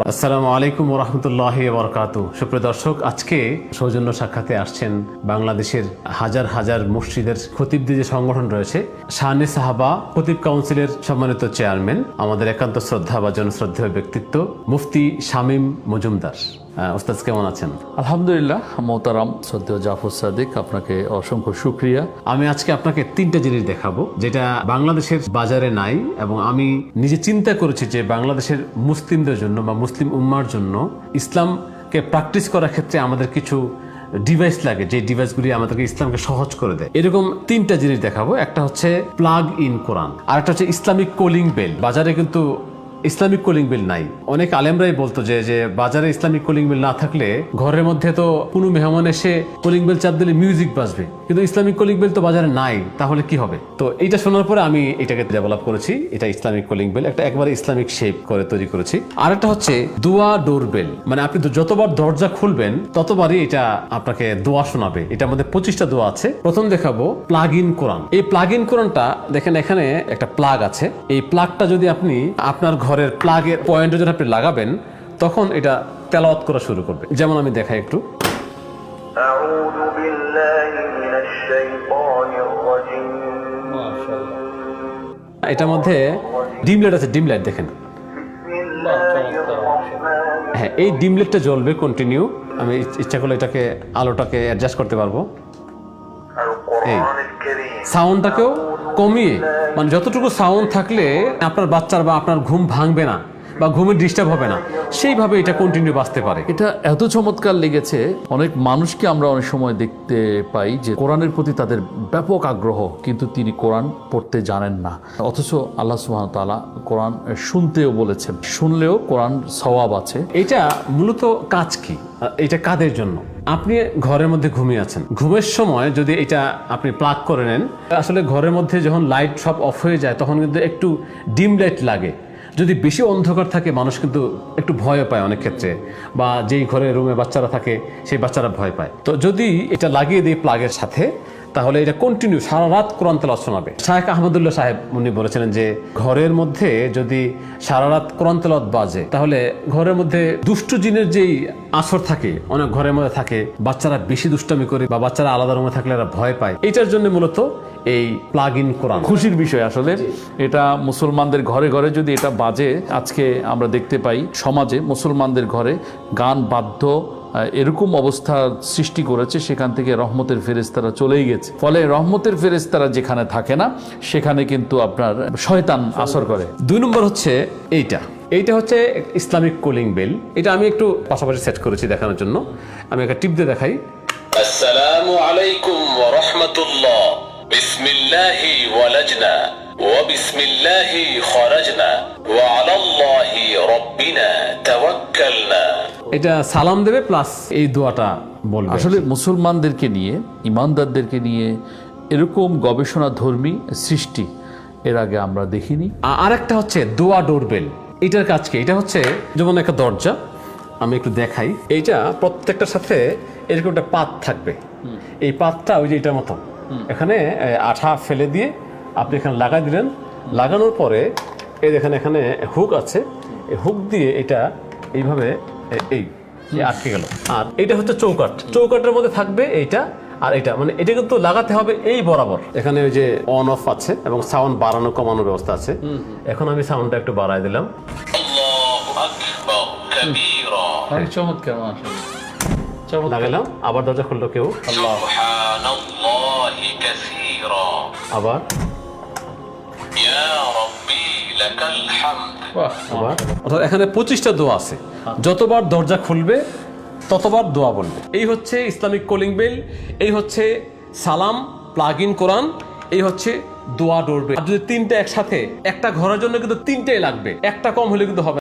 আসসালামু আলাইকুম রহমতুল্লাহ বরকাত সুপ্রিয় দর্শক, আজকে সৌজন্য সাক্ষাতে আসছেন বাংলাদেশের হাজার হাজার মসজিদের খতিবদের যে সংগঠন রয়েছে শাহানে সাহাবা খতিব কাউন্সিলের সম্মানিত চেয়ারম্যান, আমাদের একান্ত শ্রদ্ধা বা জনশ্রদ্ধেয় ব্যক্তিত্ব মুফতি শামীম মজুমদার। ওস্তাদ কেমন আছেন? আলহামদুলিল্লাহ মোতারাম সদ্য জাফর সাদিক আপনাকে অসংখ্য শুক্রিয়া। আমি আজকে আপনাকে তিনটা জিনিস দেখাবো যেটা বাংলাদেশের বাজারে নাই এবং আমি নিজে চিন্তা করেছি যে বাংলাদেশের মুসলিমদের জন্য বা মুসলিম উম্মার জন্য ইসলামকে প্র্যাকটিস করার ক্ষেত্রে আমাদের কিছু ডিভাইস লাগে যে ডিভাইসগুলি আমাদেরকে ইসলামকে সহজ করে দেয়। এরকম তিনটা জিনিস দেখাবো একটা হচ্ছে প্লাগ ইন কোরআন আর একটা হচ্ছে ইসলামিক কোলিং বেল বাজারে কিন্তু ইসলামিক কলিং বিল নাই। অনেক আলেমরাই বলতো যে যে বাজারে ইসলামিক কলিং বিল না থাকলে ঘরের মধ্যে তো কোনো মেহমান এসে কলিং বেল চাপ দিলে মিউজিক বাজবে। কিন্তু ইসলামিক কলিং বেল তো বাজারে নাই, তাহলে কি হবে? তো এইটা শোনার পরে আমি এটাকে ডেভেলপ করেছি, এটা ইসলামিক কলিং বেল, একটা একবারে ইসলামিক শেপ করে তৈরি করেছি। আর একটা হচ্ছে দোয়া ডোর বেল। মানে আপনি যতবার দরজা খুলবেন, ততবারই এটা আপনাকে দোয়া শোনাবে। এটার মধ্যে পঁচিশটা দোয়া আছে। প্রথম দেখাবো প্লাগ ইন কোরআন এই প্লাগ ইন কোরআনটা দেখেন এখানে একটা প্লাগ আছে। এই প্লাগটা যদি আপনি আপনার ঘরের প্লাগের পয়েন্টে যখন আপনি লাগাবেন তখন এটা তেলাওয়াত করা শুরু করবে। যেমন আমি দেখাই একটু। এটার মধ্যে ডিম আছে ডিম দেখেন। হ্যাঁ এই ডিম জ্বলবে কন্টিনিউ আমি ইচ্ছা করলে এটাকে আলোটাকে অ্যাডজাস্ট করতে পারব। এই সাউন্ডটাকেও কমিয়ে মানে যতটুকু সাউন্ড থাকলে আপনার বাচ্চার বা আপনার ঘুম ভাঙবে না বা ঘুমে ডিস্টার্ব হবে না। সেইভাবে এটা কন্টিনিউ বাঁচতে পারে। এটা এত চমৎকার লেগেছে অনেক মানুষকে আমরা অনেক সময় দেখতে পাই যে কোরআনের প্রতি তাদের ব্যাপক আগ্রহ কিন্তু তিনি কোরআন পড়তে জানেন না। অথচ আল্লাহ সুবহান তাআলা কোরআন শুনতেও বলেছেন। শুনলেও কোরআন সওয়াব আছে। এটা মূলত কাজ কি? এটা কাদের জন্য? আপনি ঘরের মধ্যে ঘুমিয়ে আছেন। ঘুমের সময় যদি এটা আপনি প্লাগ করে নেন, আসলে ঘরের মধ্যে যখন লাইট সব অফ হয়ে যায়, তখন কিন্তু একটু ডিম লাইট লাগে। যদি বেশি অন্ধকার থাকে, মানুষ কিন্তু একটু ভয় পায় অনেক ক্ষেত্রে। বা যেই ঘরে রুমে বাচ্চারা থাকে, সেই বাচ্চারা ভয় পায়। তো যদি এটা লাগিয়ে দিই প্লাগের সাথে তাহলে এটা কন্টিনিউ সারা রাত কোরআন তেলাওয়াত শোনাবে। শাহেখ আহমদুল্লাহ সাহেব উনি বলেছিলেন যে ঘরের মধ্যে যদি সারা রাত কোরআন তেলাওয়াত বাজে তাহলে ঘরের মধ্যে দুষ্টু জিনের যেই আসর থাকে অনেক ঘরের মধ্যে থাকে বাচ্চারা বেশি দুষ্টামি করে বা বাচ্চারা আলাদা রুমে থাকলে এরা ভয় পায়। এটার জন্য মূলত এই প্লাগ ইন কোরআন। খুশির বিষয় আসলে এটা মুসলমানদের ঘরে ঘরে যদি এটা বাজে আজকে আমরা দেখতে পাই সমাজে মুসলমানদের ঘরে গান বাদ্য আহ, এরকম অবস্থা সৃষ্টি করেছে সেখান থেকে রহমতের ফেরেস্তারা চলেই গেছে। ফলে রহমতের ফেরেস্তারা যেখানে থাকে না সেখানে কিন্তু আপনার শয়তান আসর করে। দুই নম্বর হচ্ছে এইটা। এইটা হচ্ছে ইসলামিক কুলিং বেল। এটা আমি একটু পাশাপাশি সেট করেছি দেখানোর জন্য। আমি একটা টিপ দিয়ে দেখাই। আসসালামু আলাইকুম ওয়া রাহমাতুল্লাহ। বিসমিল্লাহি ওয়ালাজনা ওয়া বিসমিল্লাহি খরাজনা। ওয়া আলাল্লাহি রাব্বিনা। তাওয়াক্কাল। এটা সালাম দেবে প্লাস এই দোয়াটা বলবে আসলে মুসলমানদেরকে নিয়ে ইমানদারদেরকে নিয়ে এরকম গবেষণা ধর্মী সৃষ্টি এর আগে আমরা দেখিনি। আর একটা হচ্ছে দোয়া ডোরবেল। এটার কাজ কি? এটা হচ্ছে যেমন একটা দরজা আমি একটু দেখাই। এইটা প্রত্যেকটার সাথে এরকম একটা পাত থাকবে। এই পাতটা ওই যে এটার মতো। এখানে আঠা ফেলে দিয়ে আপনি এখানে লাগাই দিলেন। লাগানোর পরে এই দেখেন এখানে হুক আছে। এই হুক দিয়ে এটা এইভাবে এই আটকে গেল। আর এটা হচ্ছে চৌকাট চৌকাটের মধ্যে থাকবে এইটা আর এটা। মানে এটা কিন্তু লাগাতে হবে এই বরাবর। এখানে ওই যে অন অফ আছে এবং সাউন্ড বাড়ানো কমানোর ব্যবস্থা আছে। এখন আমি সাউন্ডটা একটু বাড়াই দিলাম। চমৎকার লাগালাম আবার দরজা খুললো কেউ? আবার? অর্থাৎ এখানে পঁচিশটা দোয়া আছে। যতবার দরজা খুলবে, ততবার দোয়া বলবে। এই হচ্ছে ইসলামিক কলিং বেল এই হচ্ছে সালাম প্লাগ ইন কোরআন, এই হচ্ছে দোয়া ডরবে। আর যদি তিনটা একসাথে, একটা ঘরের জন্য কিন্তু তিনটাই লাগবে, একটা কম হলে কিন্তু হবে